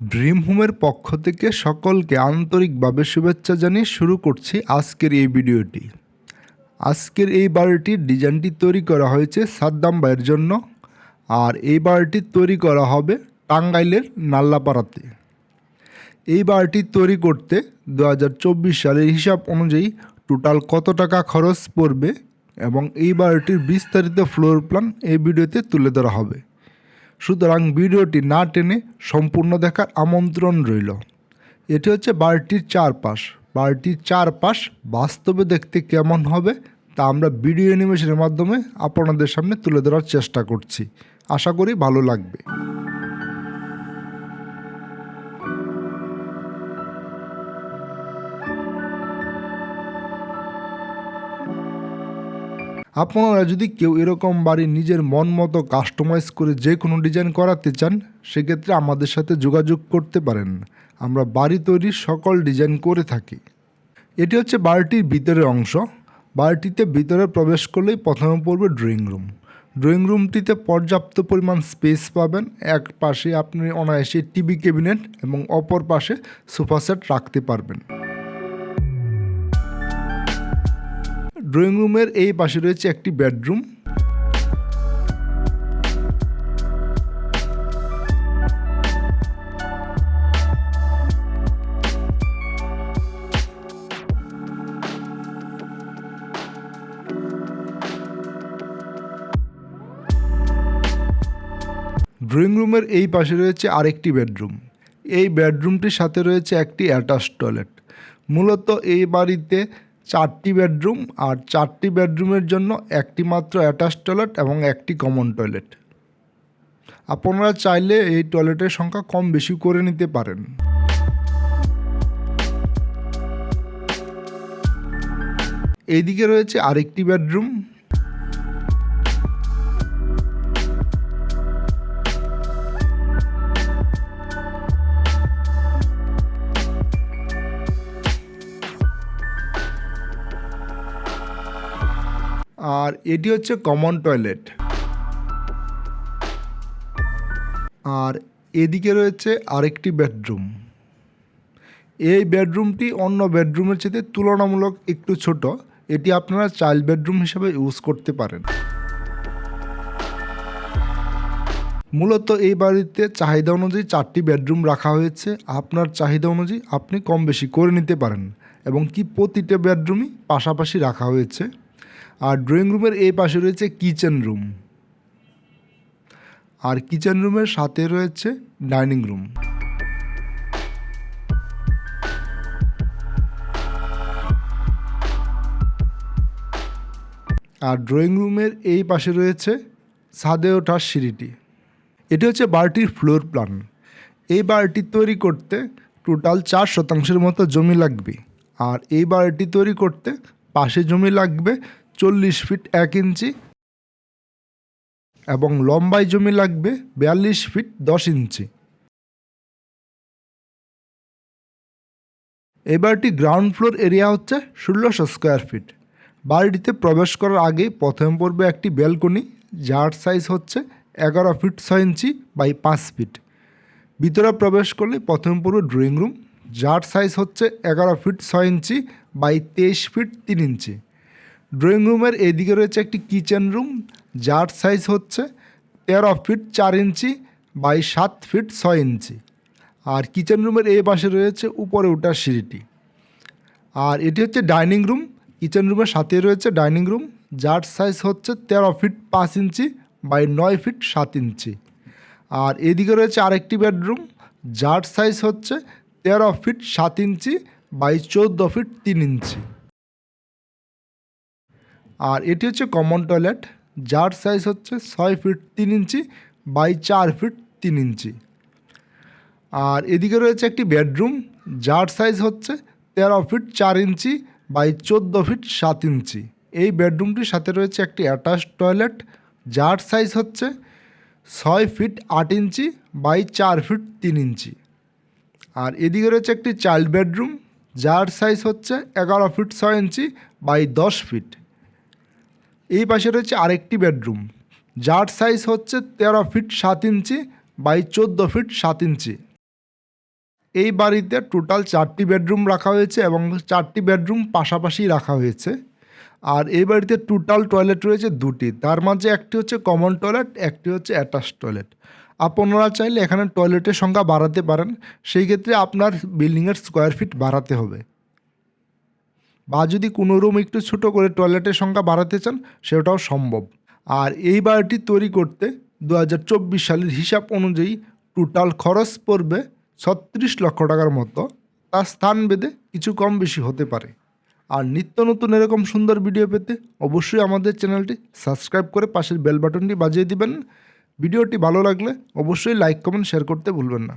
Dream হোমের পক্ষ থেকে সকলকে আন্তরিকভাবে শুভেচ্ছা জানিয়ে শুরু করছি আজকের এই ভিডিওটি। আজকের এই বাড়িটির ডিজাইনটি তৈরি করা হয়েছে সাদ্দাম ভাইয়ের জন্য, আর এই বাড়িটি তৈরি করা হবে টাঙ্গাইলের নাল্লাপাড়াতে। এই বাড়িটি তৈরি করতে দু হাজার চব্বিশ সালের হিসাব অনুযায়ী টোটাল কত টাকা খরচ পড়বে এবং এই বাড়িটির বিস্তারিত ফ্লোর প্ল্যান এই ভিডিওতে তুলে ধরা হবে। সুতরাং ভিডিওটি না টেনে সম্পূর্ণ দেখার আমন্ত্রণ রইল। এটি হচ্ছে বাড়িটির চারপাশ। বাড়িটির চারপাশ বাস্তবে দেখতে কেমন হবে, তা আমরা ভিডিও অ্যানিমেশনের মাধ্যমে আপনাদের সামনে তুলে ধরার চেষ্টা করছি। আশা করি ভালো লাগবে। আপনারা যদি কেউ এরকম বাড়ি নিজের মন মতো কাস্টমাইজ করে যে কোনো ডিজাইন করাতে চান, সেক্ষেত্রে আমাদের সাথে যোগাযোগ করতে পারেন। আমরা বাড়ি তৈরির সকল ডিজাইন করে থাকি। এটি হচ্ছে বাড়িটির ভিতরের অংশ। বাড়িটিতে ভিতরে প্রবেশ করলেই প্রথমে পড়বে ড্রয়িং রুম ড্রয়িং রুমটিতে পর্যাপ্ত পরিমাণ স্পেস পাবেন। এক পাশে আপনি অনায়াসে টিভি ক্যাবিনেট এবং অপর পাশে সোফা সেট রাখতে পারবেন। ড্রয়িং রুমের এই পাশে রয়েছে একটি বেডরুম। ড্রয়িং রুমের এই পাশে রয়েছে আরেকটি বেডরুম। এই বেডরুমটির সাথে রয়েছে একটি অ্যাটাচ টয়লেট। মূলত এই বাড়িতে চারটি বেডরুম আর চারটি বেডরুমের জন্য একটি মাত্র অ্যাটাচ টয়লেট এবং একটি কমন টয়লেট। আপনারা চাইলে এই টয়লেটের সংখ্যা কম বেশি করে নিতে পারেন। এইদিকে রয়েছে আরেকটি বেডরুম। আর এটি হচ্ছে কমন টয়লেট আর এদিকে রয়েছে আরেকটি বেডরুম এই বেডরুমটি অন্য বেডরুমের চেয়ে তুলনামূলক একটু ছোট। এটি আপনারা চাইল্ড বেডরুম হিসেবে ইউজ করতে পারেন। মূলত এই বাড়িতে চাহিদা অনুযায়ী চারটি বেডরুম রাখা হয়েছে। আপনার চাহিদা অনুযায়ী আপনি কম বেশি করে নিতে পারেন এবং কি প্রতিটা বেডরুমই পাশাপাশি রাখা হয়েছে। আর ড্রয়িং রুমের এই পাশে রয়েছে কিচেন রুম আর কিচেন রুমের সাথে রয়েছে ডাইনিং রুম আর ড্রয়িং রুমের এই পাশে রয়েছে ছাদে ওঠার সিঁড়িটি। এটি হচ্ছে বাড়িটির ফ্লোর প্ল্যান এই বাড়িটি তৈরি করতে টোটাল চার শতাংশের মতো জমি লাগবে। আর এই বাড়িটি তৈরি করতে পাশে জমি লাগবে চল্লিশ ফিট এক ইঞ্চি এবং লম্বায় জমি লাগবে বিয়াল্লিশ ফিট দশ ইঞ্চি। এই বাড়িটি গ্রাউন্ড ফ্লোর এরিয়া হচ্ছে ষোলোশো স্কোয়ার ফিট বাড়িটিতে প্রবেশ করার আগে প্রথম পড়বে একটি ব্যালকনি যার সাইজ হচ্ছে এগারো ফিট ছয় ইঞ্চি বাই পাঁচ ফিট। ভিতরে প্রবেশ করলে প্রথম পড়বে ড্রয়িং রুম যার সাইজ হচ্ছে এগারো ফিট ছয় ইঞ্চি বাই তেইশ ফিট তিন ইঞ্চি। ড্রয়িং রুমের এদিকে রয়েছে একটি কিচেন রুম, যার সাইজ হচ্ছে তেরো ফিট চার ইঞ্চি বাই সাত ফিট ছয় ইঞ্চি। আর কিচেন রুমের এই পাশে রয়েছে উপরে ওঠার সিঁড়িটি। আর এটি হচ্ছে ডাইনিং রুম, কিচেন রুমের সাথে রয়েছে ডাইনিং রুম, যার সাইজ হচ্ছে তেরো ফিট পাঁচ ইঞ্চি বাই নয় ফিট সাত ইঞ্চি। আর এদিকে রয়েছে আরেকটি বেডরুম, যার সাইজ হচ্ছে তেরো ফিট সাত ইঞ্চি বাই চৌদ্দ ফিট তিন ইঞ্চি। আর এটি হচ্ছে কমন টয়লেট যার সাইজ হচ্ছে ছয় ফিট তিন ইঞ্চি বাই চার ফিট তিন ইঞ্চি। আর এদিকে রয়েছে একটি বেডরুম যার সাইজ হচ্ছে তেরো ফিট চার ইঞ্চি বাই চোদ্দ ফিট সাত ইঞ্চি। এই বেডরুমটির সাথে রয়েছে একটি অ্যাটাচ টয়লেট যার সাইজ হচ্ছে ছয় ফিট আট ইঞ্চি বাই চার ফিট তিন ইঞ্চি। আর এদিকে রয়েছে একটি চাইল্ড বেডরুম যার সাইজ হচ্ছে এগারো ফিট ছয় ইঞ্চি বাই দশ ফিট এই পাশে রয়েছে আরেকটি বেডরুম। যার সাইজ হচ্ছে তেরো ফিট সাত ইঞ্চি বাই চোদ্দ ফিট সাত ইঞ্চি। এই বাড়িতে টোটাল চারটি বেডরুম রাখা হয়েছে এবং চারটি বেডরুম পাশাপাশি রাখা হয়েছে। আর এই বাড়িতে টোটাল টয়লেট রয়েছে দুটি। তার মাঝে একটি হচ্ছে কমন টয়লেট একটি হচ্ছে অ্যাটাচ টয়লেট আপনারা চাইলে এখানে টয়লেটের সংখ্যা বাড়াতে পারেন। সেই ক্ষেত্রে আপনার বিল্ডিংয়ের স্কোয়ার ফিট বাড়াতে হবে। বা যদি কোনো রুম একটু ছোটো করে টয়লেটের সংখ্যা বাড়াতে চান, সেটাও সম্ভব। আর এই বাড়িটি তৈরি করতে দু হাজার চব্বিশ সালের হিসাব অনুযায়ী টোটাল খরচ পড়বে ছত্রিশ লক্ষ টাকার মতো। তার স্থান বেঁধে কিছু কম বেশি হতে পারে। আর নিত্য নতুন এরকম সুন্দর ভিডিও পেতে অবশ্যই আমাদের চ্যানেলটি সাবস্ক্রাইব করে পাশের বেল বাটনটি বাজিয়ে দিবেন। ভিডিওটি ভালো লাগলে অবশ্যই লাইক কমেন্ট শেয়ার করতে ভুলবেন না।